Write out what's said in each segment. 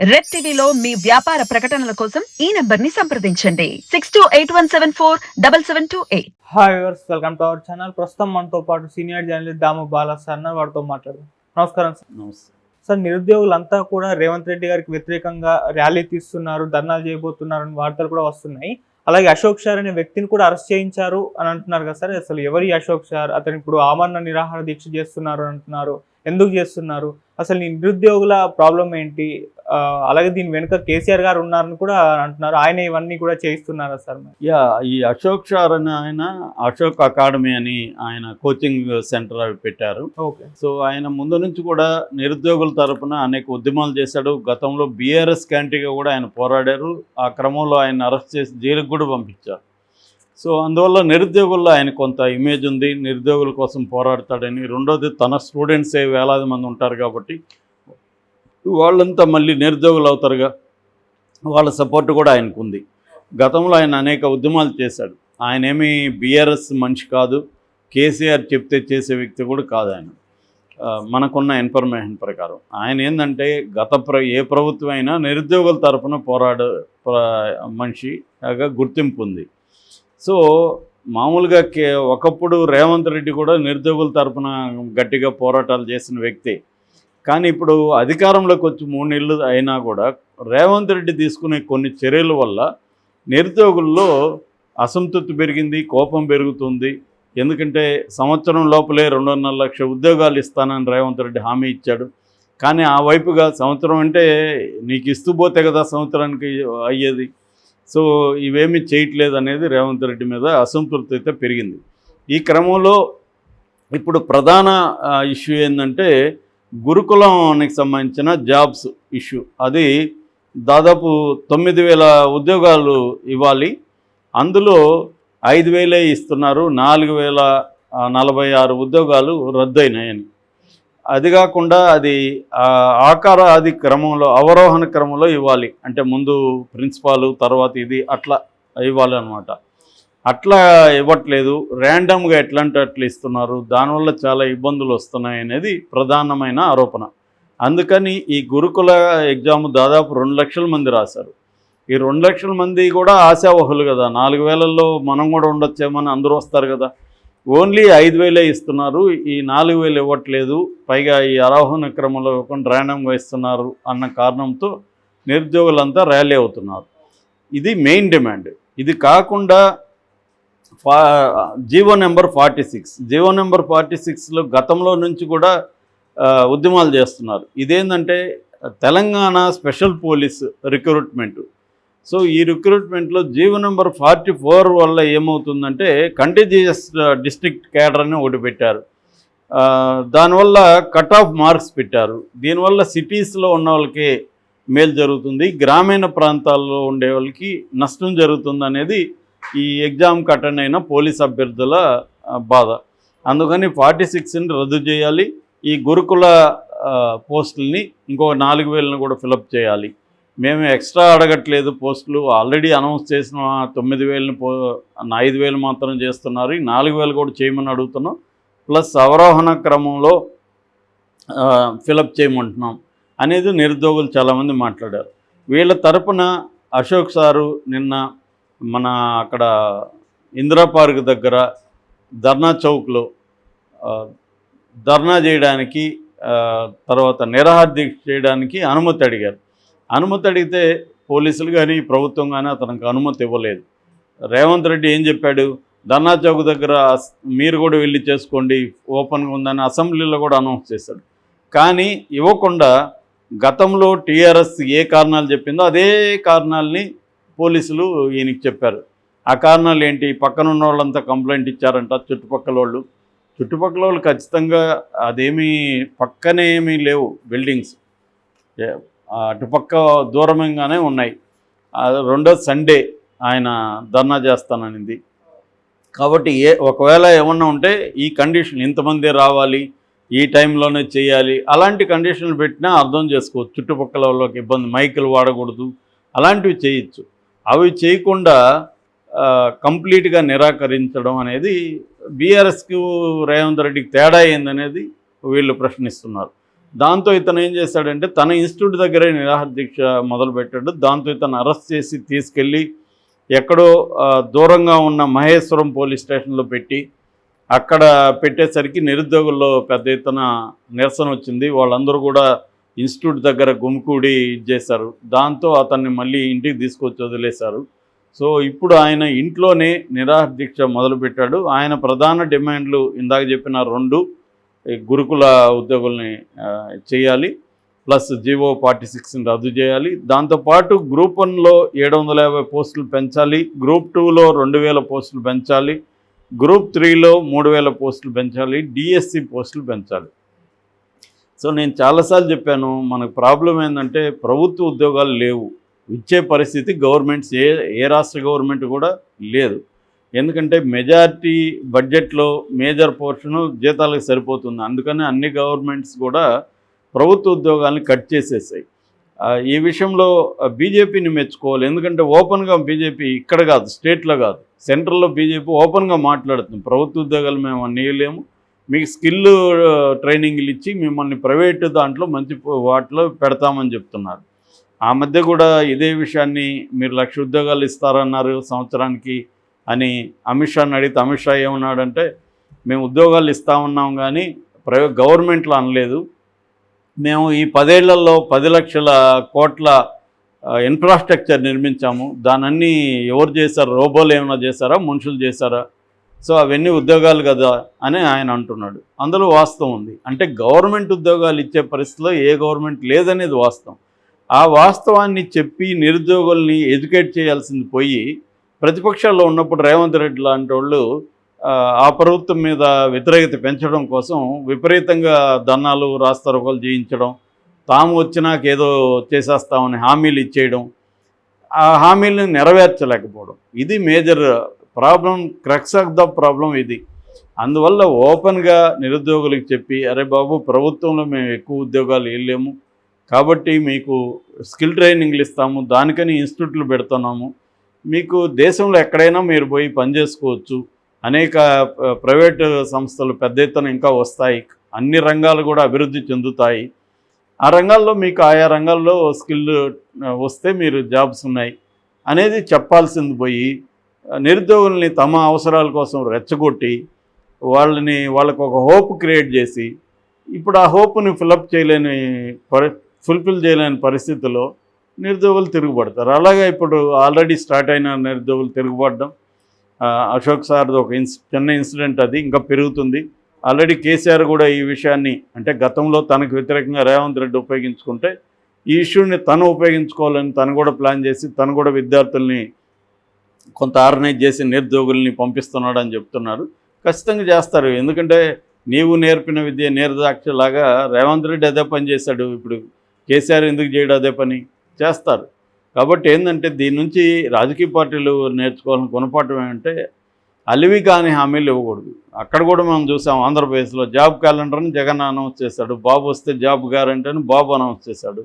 Red టీవీలో మీ వ్యాపార ప్రకటనల కోసం ఈ నంబర్ని సంప్రదించండి. Six two eight one seven four double seven two eight. Hi viewers welcome to our channel ప్రస్తుతం మనతో పాటు senior journalist Damu Bala sir అన్న వారితో మాట్లాడదాం. నమస్కారం సార్. నమస్తే. సార్ నిరుద్యోగులంతా కూడా రేవంత్ రెడ్డి గారికి వ్యతిరేకంగా ర్యాలీ తీస్తున్నారు ధర్నాలు చేయబోతున్నారు అని వార్తలు కూడా వస్తున్నాయి. అలాగే అశోక్ షార్ అనే వ్యక్తిని కూడా అరెస్ట్ చేయించారు అని అంటున్నారు కదా సార్. అసలు ఎవరి అశోక్ షార్ అతను ఇప్పుడు ఆమరణ నిరాహార దీక్ష చేస్తున్నారు అని అంటున్నారు. ఎందుకు చేస్తున్నారు? అసలు నిరుద్యోగుల ప్రాబ్లం ఏంటి? అలాగే దీని వెనుక కేసీఆర్ గారు ఉన్నారని కూడా అంటున్నారు. ఆయన ఇవన్నీ కూడా చేయిస్తున్నారా సార్? యా ఈ అశోక్ షార్ అని ఆయన అశోక్ అకాడమీ అని ఆయన కోచింగ్ సెంటర్ అవి పెట్టారు. ఓకే. సో ఆయన ముందు నుంచి కూడా నిరుద్యోగుల తరపున అనేక ఉద్యమాలు చేశాడు. గతంలో బీఆర్ఎస్ క్యాంటీగా కూడా ఆయన పోరాడారు. ఆ క్రమంలో ఆయన అరెస్ట్ చేసి జైలుకు కూడా పంపించారు. సో అందువల్ల నిరుద్యోగుల్లో ఆయన కొంత ఇమేజ్ ఉంది. నిరుద్యోగుల కోసం పోరాడతాడని. రెండోది తన స్టూడెంట్సే వేలాది మంది ఉంటారు కాబట్టి వాళ్ళంతా మళ్ళీ నిరుద్యోగులు అవుతారుగా. వాళ్ళ సపోర్ట్ కూడా ఆయనకు ఉంది గతంలో ఆయన అనేక ఉద్యమాలు చేశాడు. ఆయన ఏమి బీఆర్ఎస్ మనిషి కాదు. కేసీఆర్ చెప్తే చేసే వ్యక్తి కూడా కాదు ఆయన. మనకున్న ఇన్ఫర్మేషన్ ప్రకారం. ఆయన ఏంటంటే గత ప్ర ఏ ప్రభుత్వం అయినా నిరుద్యోగుల తరపున పోరాడ మనిషిగా గుర్తింపు ఉంది. సో మామూలుగా కే ఒకప్పుడు రేవంత్ రెడ్డి కూడా నిరుద్యోగుల తరపున గట్టిగా పోరాటాలు చేసిన వ్యక్తి. కానీ ఇప్పుడు అధికారంలోకి వచ్చి మూడు నెలలు అయినా కూడా రేవంత్ రెడ్డి తీసుకునే కొన్ని చర్యల వల్ల నిరుద్యోగుల్లో అసంతృప్తి పెరిగింది కోపం పెరుగుతుంది. ఎందుకంటే సంవత్సరం లోపలే రెండున్నర లక్ష ఉద్యోగాలు ఇస్తానని రేవంత్ రెడ్డి హామీ ఇచ్చాడు. కానీ ఆ వైపుగా సంవత్సరం అంటే నీకు ఇస్తూ పోతే కదా సంవత్సరానికి అయ్యేది. సో ఇవేమీ చేయట్లేదు అనేది రేవంత్ రెడ్డి మీద అసంతృప్తి అయితే పెరిగింది. ఈ క్రమంలో ఇప్పుడు ప్రధాన ఇష్యూ ఏంటంటే గురుకులానికి సంబంధించిన జాబ్స్ ఇష్యూ. అది దాదాపు తొమ్మిది వేల ఉద్యోగాలు ఇవ్వాలి. అందులో ఐదు వేలే ఇస్తున్నారు. నాలుగు వేల నలభై ఆరు ఉద్యోగాలు రద్దయినాయని. అది కాకుండా అది ఆకార అది క్రమంలో అవరోహణ క్రమంలో ఇవ్వాలి. అంటే ముందు ప్రిన్సిపాల్ తర్వాత ఇది అట్లా ఇవ్వాలి అనమాట అట్లా ఇవ్వట్లేదు. ర్యాండమ్గా ఎట్లాంటి అట్లా ఇస్తున్నారు? దానివల్ల చాలా ఇబ్బందులు వస్తున్నాయి అనేది ప్రధానమైన ఆరోపణ. అందుకని ఈ గురుకుల ఎగ్జామ్ దాదాపు రెండు లక్షల మంది రాశారు. ఈ రెండు లక్షల మంది కూడా ఆశావహులు కదా. నాలుగు వేలల్లో మనం కూడా ఉండొచ్చేమని అందరూ వస్తారు కదా. ఓన్లీ ఐదు వేలే ఇస్తున్నారు. ఈ నాలుగు వేలు ఇవ్వట్లేదు. పైగా ఈ ఆరోహణ క్రమంలో ఇవ్వకుండా ర్యాండమ్గా ఇస్తున్నారు అన్న కారణంతో నిరుద్యోగులంతా ర్యాలీ అవుతున్నారు. ఇది మెయిన్ డిమాండ్ ఇది కాకుండా ఫా GO number forty six. GO number forty సిక్స్లో గతంలో నుంచి కూడా ఉద్యమాలు చేస్తున్నారు. ఇదేంటంటే Telangana special police recruitment. So ఈ రిక్రూట్మెంట్లో జీవో నెంబర్ ఫార్టీ ఫోర్ వల్ల ఏమవుతుందంటే కంటిజియస్ డిస్ట్రిక్ట్ క్యాడర్ అని ఒకటి పెట్టారు. దానివల్ల కట్ ఆఫ్ మార్క్స్ పెట్టారు. దీనివల్ల సిటీస్లో ఉన్న వాళ్ళకి మేలు జరుగుతుంది. గ్రామీణ ప్రాంతాల్లో ఉండే వాళ్ళకి నష్టం జరుగుతుంది అనేది ఈ ఎగ్జామ్ అటెండ్ అయిన పోలీస్ అభ్యర్థుల బాధ. అందుకని ఫార్టీ సిక్స్ని రద్దు చేయాలి. ఈ గురుకుల పోస్టుల్ని ఇంకో నాలుగు వేలను కూడా ఫిలప్ చేయాలి. మేము ఎక్స్ట్రా అడగట్లేదు పోస్టులు. ఆల్రెడీ అనౌన్స్ చేసిన తొమ్మిది వేలని పో ఐదు వేలు మాత్రం చేస్తున్నారు. ఈ నాలుగు వేలు కూడా చేయమని అడుగుతున్నాం. ప్లస్ అవరోహణ క్రమంలో ఫిలప్ చేయమంటున్నాం అనేది నిరుద్యోగులు చాలామంది మాట్లాడారు. వీళ్ళ తరపున అశోక్ సారు నిన్న మన అక్కడ ఇందిరా పార్క్ దగ్గర ధర్నా చౌక్లో ధర్నా చేయడానికి తర్వాత నిరాహార దీక్ష చేయడానికి అనుమతి అడిగారు. అనుమతి అడిగితే పోలీసులు కానీ ప్రభుత్వం కానీ అతనికి అనుమతి ఇవ్వలేదు. రేవంత్ రెడ్డి ఏం చెప్పాడు? ధర్నా చౌక్ దగ్గర మీరు కూడా వెళ్ళి చేసుకోండి ఓపెన్గా ఉందని అసెంబ్లీలో కూడా అనౌన్స్ చేశాడు. కానీ ఇవ్వకుండా గతంలో టీఆర్ఎస్ ఏ కారణాలు చెప్పిందో అదే కారణాలని పోలీసులు ఈయనకి చెప్పారు. ఆ కారణాలు ఏంటి? పక్కన ఉన్న వాళ్ళంతా కంప్లైంట్ ఇచ్చారంట చుట్టుపక్కల వాళ్ళు. చుట్టుపక్కల వాళ్ళు ఖచ్చితంగా అదేమీ పక్కనే ఏమీ లేవు బిల్డింగ్స్. అటుపక్క దూరంగానే ఉన్నాయి. రెండో సండే ఆయన ధర్నా చేస్తాననింది. కాబట్టి ఏ ఒకవేళ ఏమన్నా ఉంటే ఈ కండిషన్ ఇంతమంది రావాలి ఈ టైంలోనే చేయాలి అలాంటి కండిషన్లు పెట్టినా అర్థం చేసుకోవచ్చు. చుట్టుపక్కల వాళ్ళకి ఇబ్బంది మైకులు వాడకూడదు అలాంటివి చేయొచ్చు. అవి చేయకుండా కంప్లీట్గా నిరాకరించడం అనేది బీఆర్ఎస్కి రేవంత్ రెడ్డికి తేడా ఏందనేది వీళ్ళు ప్రశ్నిస్తున్నారు. దాంతో ఇతను ఏం చేశాడంటే తన ఇన్స్టిట్యూట్ దగ్గరే నిరాహార దీక్ష మొదలుపెట్టాడు. దాంతో ఇతను అరెస్ట్ చేసి తీసుకెళ్ళి ఎక్కడో దూరంగా ఉన్న మహేశ్వరం పోలీస్ స్టేషన్లో పెట్టి అక్కడ పెట్టేసరికి నిరుద్యోగుల్లో పెద్ద ఎత్తున నిరసన వచ్చింది. వాళ్ళందరూ కూడా ఇన్స్టిట్యూట్ దగ్గర గుమ్కూడి చేశారు. దాంతో అతన్ని మళ్ళీ ఇంటికి తీసుకొచ్చి వదిలేశారు. సో ఇప్పుడు ఆయన ఇంట్లోనే నిరాహార దీక్ష మొదలుపెట్టాడు. ఆయన ప్రధాన డిమాండ్లు ఇందాక చెప్పిన రెండు గురుకుల ఉద్యోగుల్ని చేయాలి. ప్లస్ జీవో ఫార్టీ సిక్స్ని రద్దు చేయాలి. దాంతోపాటు గ్రూప్ వన్లో ఏడు వందల యాభై పోస్టులు పెంచాలి. గ్రూప్ టూలో రెండు వేల పోస్టులు పెంచాలి. గ్రూప్ త్రీలో మూడు వేల పోస్టులు పెంచాలి. డిఎస్సి పోస్టులు పెంచాలి. సో నేను చాలాసార్లు చెప్పాను మనకు ప్రాబ్లం ఏంటంటే ప్రభుత్వ ఉద్యోగాలు లేవు. ఇచ్చే పరిస్థితి గవర్నమెంట్స్ ఏ ఏ రాష్ట్ర గవర్నమెంట్ కూడా లేదు. ఎందుకంటే మెజారిటీ బడ్జెట్లో మేజర్ పోర్షను జీతాలకు సరిపోతుంది. అందుకని అన్ని గవర్నమెంట్స్ కూడా ప్రభుత్వ ఉద్యోగాలను కట్ చేసేసాయి. ఈ విషయంలో బీజేపీని మెచ్చుకోవాలి. ఎందుకంటే ఓపెన్గా బీజేపీ ఇక్కడ కాదు స్టేట్లో కాదు. సెంట్రల్లో బీజేపీ ఓపెన్గా మాట్లాడుతుంది. ప్రభుత్వ ఉద్యోగాలు మేము అన్నీ లేము మీకు స్కిల్ ట్రైనింగ్లు ఇచ్చి మిమ్మల్ని ప్రైవేటు దాంట్లో మంచి వాటిలో పెడతామని చెప్తున్నారు. ఆ మధ్య కూడా ఇదే విషయాన్ని మీరు లక్ష ఉద్యోగాలు ఇస్తారన్నారు సంవత్సరానికి అని అమిత్ షాని అడిగితే అమిత్ షా ఏమన్నాడంటే మేము ఉద్యోగాలు ఇస్తామన్నాం కానీ ప్రైవేట్ గవర్నమెంట్లో అనలేదు. మేము ఈ పదేళ్ళలో పది లక్షల కోట్ల ఇన్ఫ్రాస్ట్రక్చర్ నిర్మించాము. దానన్నీ ఎవరు చేశారు? రోబోలు ఏమైనా చేశారా? మనుషులు చేశారా? సో అవన్నీ ఉద్యోగాలు కదా అని ఆయన అంటున్నాడు. అందులో వాస్తవం ఉంది. అంటే గవర్నమెంట్ ఉద్యోగాలు ఇచ్చే పరిస్థితిలో ఏ గవర్నమెంట్ లేదనేది వాస్తవం. ఆ వాస్తవాన్ని చెప్పి నిరుద్యోగుల్ని ఎడ్యుకేట్ చేయాల్సింది పోయి ప్రతిపక్షాల్లో ఉన్నప్పుడు రేవంత్ రెడ్డి లాంటి వాళ్ళు ఆ, ప్రభుత్వం మీద వ్యతిరేకత పెంచడం కోసం విపరీతంగా దన్నాలు రాస్తారోకలు చేయించడం తాము వచ్చినాక ఏదో చేసేస్తామని హామీలు ఇచ్చేయడం ఆ హామీలను నెరవేర్చలేకపోవడం. ఇది major problem crux of the problem ఇది. అందువల్ల ఓపెన్గా నిరుద్యోగులకు చెప్పి అరే బాబు ప్రభుత్వంలో మేము ఎక్కువ ఉద్యోగాలు వేయలేము కాబట్టి మీకు స్కిల్ ట్రైనింగ్లు ఇస్తాము. దానికని ఇన్స్టిట్యూట్లు పెడుతున్నాము. మీకు దేశంలో ఎక్కడైనా మీరు పోయి పనిచేసుకోవచ్చు అనేక ప్రైవేట్ ప్రైవేటు సంస్థలు పెద్ద ఎత్తున ఇంకా వస్తాయి. అన్ని రంగాలు కూడా అభివృద్ధి చెందుతాయి. ఆ రంగాల్లో మీకు ఆయా రంగాల్లో స్కిల్ వస్తే మీరు జాబ్స్ ఉన్నాయి. అనేది చెప్పాల్సింది పోయి నిరుద్యోగుల్ని తమ అవసరాల కోసం రెచ్చగొట్టి వాళ్ళని వాళ్ళకు ఒక హోప్ క్రియేట్ చేసి ఇప్పుడు ఆ హోప్ని ఫిలప్ చేయలేని పరి ఫుల్ఫిల్ చేయలేని పరిస్థితిలో నిరుద్యోగులు తిరుగుబడతారు. అలాగే ఇప్పుడు ఆల్రెడీ స్టార్ట్ అయిన నిరుద్యోగులు తిరుగుబడడం అశోక్ సార్ది ఒక ఇన్స్ చిన్న ఇన్సిడెంట్ అది ఇంకా పెరుగుతుంది. ఆల్రెడీ కేసీఆర్ కూడా ఈ విషయాన్ని అంటే గతంలో తనకు వ్యతిరేకంగా రేవంత్ రెడ్డి ఉపయోగించుకుంటే ఈ ఇష్యూని తను ఉపయోగించుకోవాలని తను కూడా ప్లాన్ చేసి తను కూడా విద్యార్థుల్ని కొంత ఆర్గనైజ్ చేసి నిరుద్యోగుల్ని పంపిస్తున్నాడు అని చెప్తున్నారు. ఖచ్చితంగా చేస్తారు. ఎందుకంటే నీవు నేర్పిన విద్య నేరదాక్షలాగా రేవంత్ రెడ్డి అదే పని చేశాడు. ఇప్పుడు కేసీఆర్ ఎందుకు చేయడు అదే పని? చేస్తారు. కాబట్టి ఏంటంటే దీని నుంచి రాజకీయ పార్టీలు నేర్చుకోవాలని గుణపాఠం ఏమంటే అలివి కాని హామీలు ఇవ్వకూడదు. అక్కడ కూడా మనం చూసాం ఆంధ్రప్రదేశ్లో జాబ్ క్యాలెండర్ని జగన్ అనౌన్స్ చేశాడు. బాబు వస్తే జాబ్ గ్యారంటీ అని బాబు అనౌన్స్ చేశాడు.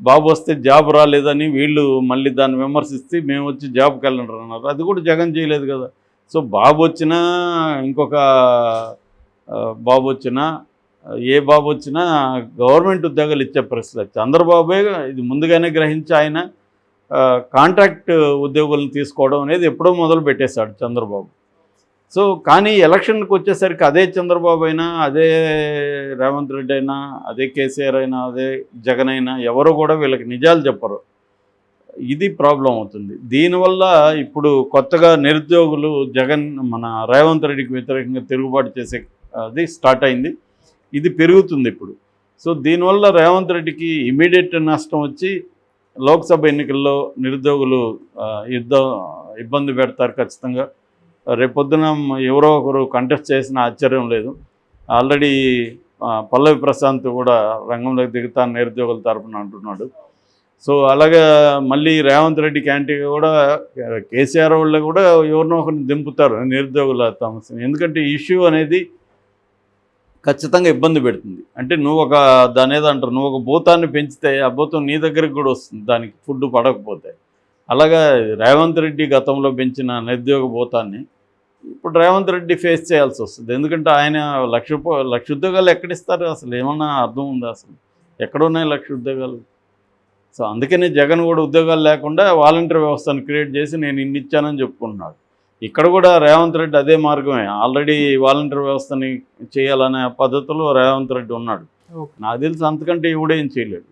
బాబు వస్తే జాబ్ రాలేదని వీళ్ళు మళ్ళీ దాన్ని విమర్శిస్తే మేము వచ్చి జాబ్ క్యాలెండర్ అన్నారు. అది కూడా జగన్ చేయలేదు కదా. సో బాబు వచ్చినా ఇంకొక బాబు వచ్చినా ఏ బాబు వచ్చినా గవర్నమెంట్ ఉద్యోగాలు ఇచ్చే పరిస్థితి చంద్రబాబే ఇది ముందుగానే గ్రహించి ఆయన కాంట్రాక్ట్ ఉద్యోగులను తీసుకోవడం అనేది ఎప్పుడో మొదలు పెట్టేశాడు చంద్రబాబు. సో కానీ ఎలక్షన్కి వచ్చేసరికి అదే చంద్రబాబు అయినా అదే రేవంత్ రెడ్డి అయినా అదే కేసీఆర్ అయినా అదే జగన్ అయినా ఎవరు కూడా వీళ్ళకి నిజాలు చెప్పరు. ఇది ప్రాబ్లం అవుతుంది. దీనివల్ల ఇప్పుడు కొత్తగా నిరుద్యోగులు జగన్ మన రేవంత్ రెడ్డికి వ్యతిరేకంగా తిరుగుబాటు చేసే అది స్టార్ట్ అయింది. ఇది పెరుగుతుంది ఇప్పుడు. సో దీనివల్ల రేవంత్ రెడ్డికి ఇమీడియట్ నష్టం వచ్చి లోక్సభ ఎన్నికల్లో నిరుద్యోగులు యుద్ధం ఇబ్బంది పెడతారు ఖచ్చితంగా. రేపొద్దున ఎవరో ఒకరు కంటెస్ట్ చేసిన ఆశ్చర్యం లేదు. ఆల్రెడీ పల్లవి ప్రశాంత్ కూడా రంగంలోకి దిగుతాను నిరుద్యోగుల తరపున అంటున్నాడు. సో అలాగే మళ్ళీ రేవంత్ రెడ్డి క్యాంటీన్ కూడా కేసీఆర్ వాళ్ళు కూడా ఎవరినో ఒకరిని దింపుతారు నిరుద్యోగుల సమస్యను. ఎందుకంటే ఇష్యూ అనేది ఖచ్చితంగా ఇబ్బంది పెడుతుంది. అంటే నువ్వు ఒక దాని ఏదో అంటారు నువ్వు ఒక భూతాన్ని పెంచితే ఆ భూతం నీ దగ్గరికి కూడా వస్తుంది దానికి ఫుడ్ పడకపోతే. అలాగా రేవంత్ రెడ్డి గతంలో పెంచిన నిరుద్యోగ భూతాన్ని ఇప్పుడు రేవంత్ రెడ్డి ఫేస్ చేయాల్సి వస్తుంది. ఎందుకంటే ఆయన లక్ష లక్ష ఉద్యోగాలు ఎక్కడిస్తారు అసలు? ఏమన్నా అర్థం ఉందా అసలు? ఎక్కడ ఉన్నాయి లక్ష ఉద్యోగాలు? సో అందుకనే జగన్ కూడా ఉద్యోగాలు లేకుండా వాలంటీర్ వ్యవస్థను క్రియేట్ చేసి నేను ఇన్ని ఇచ్చానని చెప్పుకుంటున్నాడు. ఇక్కడ కూడా రేవంత్ రెడ్డి అదే మార్గమే. ఆల్రెడీ వాలంటీర్ వ్యవస్థని చేయాలనే పద్ధతిలో రేవంత్ రెడ్డి ఉన్నాడు. నాకు తెలిసి అంతకంటే ఇవిడేం చేయలేడు